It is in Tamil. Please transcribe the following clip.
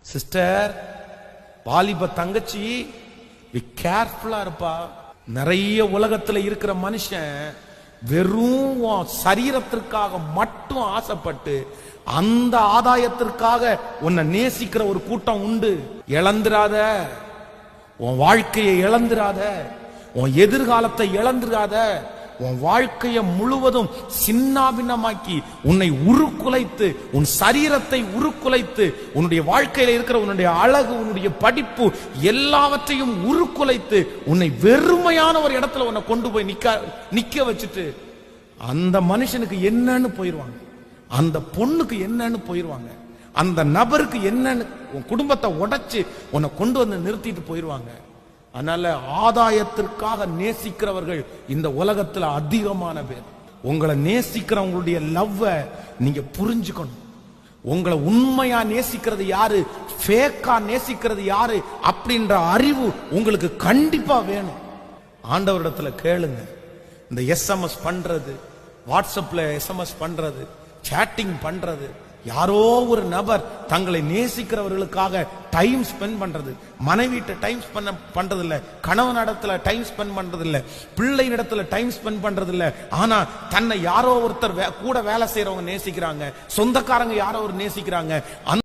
சிஸ்டர் வாலிப தங்கச்சி பி கேர்ஃபுல்லா இருப்பா. நிறைய உலகத்துல இருக்கிற மனுஷன் வெறும் உன் சரீரத்திற்காக மட்டும் ஆசைப்பட்டு அந்த ஆதாயத்திற்காக உன்னை நேசிக்கிற ஒரு கூட்டம் உண்டு. இழந்துராத. உன் வாழ்க்கையை இழந்துராத. உன் எதிர்காலத்தை இழந்துராத. உன் வாழ்க்கையை முழுவதும் சின்னாபின்னமாக்கி உன்னை உருக்குலைத்து உன் சரீரத்தை உருக்குலைத்து உன்னுடைய வாழ்க்கையில இருக்கிற உன்னுடைய அழகு உன்னுடைய படிப்பு எல்லாவற்றையும் உருக்குலைத்து உன்னை வெறுமையான ஒரு இடத்துல உன்னை கொண்டு போய் நிக்க நிக்க வச்சுட்டு அந்த மனுஷனுக்கு என்னன்னு போயிருவாங்க. அந்த பொண்ணுக்கு என்னன்னு போயிருவாங்க. அந்த நபருக்கு என்னன்னு உன் குடும்பத்தை உடைச்சு உன்னை கொண்டு வந்து நிறுத்திட்டு போயிருவாங்க. அதனால ஆதாயத்திற்காக நேசிக்கிறவர்கள் இந்த உலகத்துல அதிகமான பேர். உங்களை நேசிக்கிறவங்களுடைய லவ்வை நீங்க புரிஞ்சுக்கணும். உங்களை உண்மையா நேசிக்கிறது யாரு? ஃபேக்கா நேசிக்கிறது யாரு? அப்படின்ற அறிவு உங்களுக்கு கண்டிப்பா வேணும். ஆண்டவரிடத்துல கேளுங்க. இந்த எஸ்எம்எஸ் பண்றது வாட்ஸ்அப்ல எஸ்எம்எஸ் பண்றது சேட்டிங் பண்றது யாரோ ஒரு நபர் தங்களை நேசிக்கிறவர்களுக்காக டைம் ஸ்பெண்ட் பண்றது. மனைவிட்ட டைம் ஸ்பெண்ட் பண்றது இல்ல கணவன் இடத்துல டைம் ஸ்பெண்ட் பண்றது இல்ல பிள்ளை இடத்துல டைம் ஸ்பெண்ட் பண்றது இல்ல ஆனா தன்னை யாரோ ஒருத்தர் வே- கூட வேலை செய்யறவங்க நேசிக்கிறாங்க. சொந்தக்காரங்க யாரோ ஒரு நேசிக்கிறாங்க. அந்த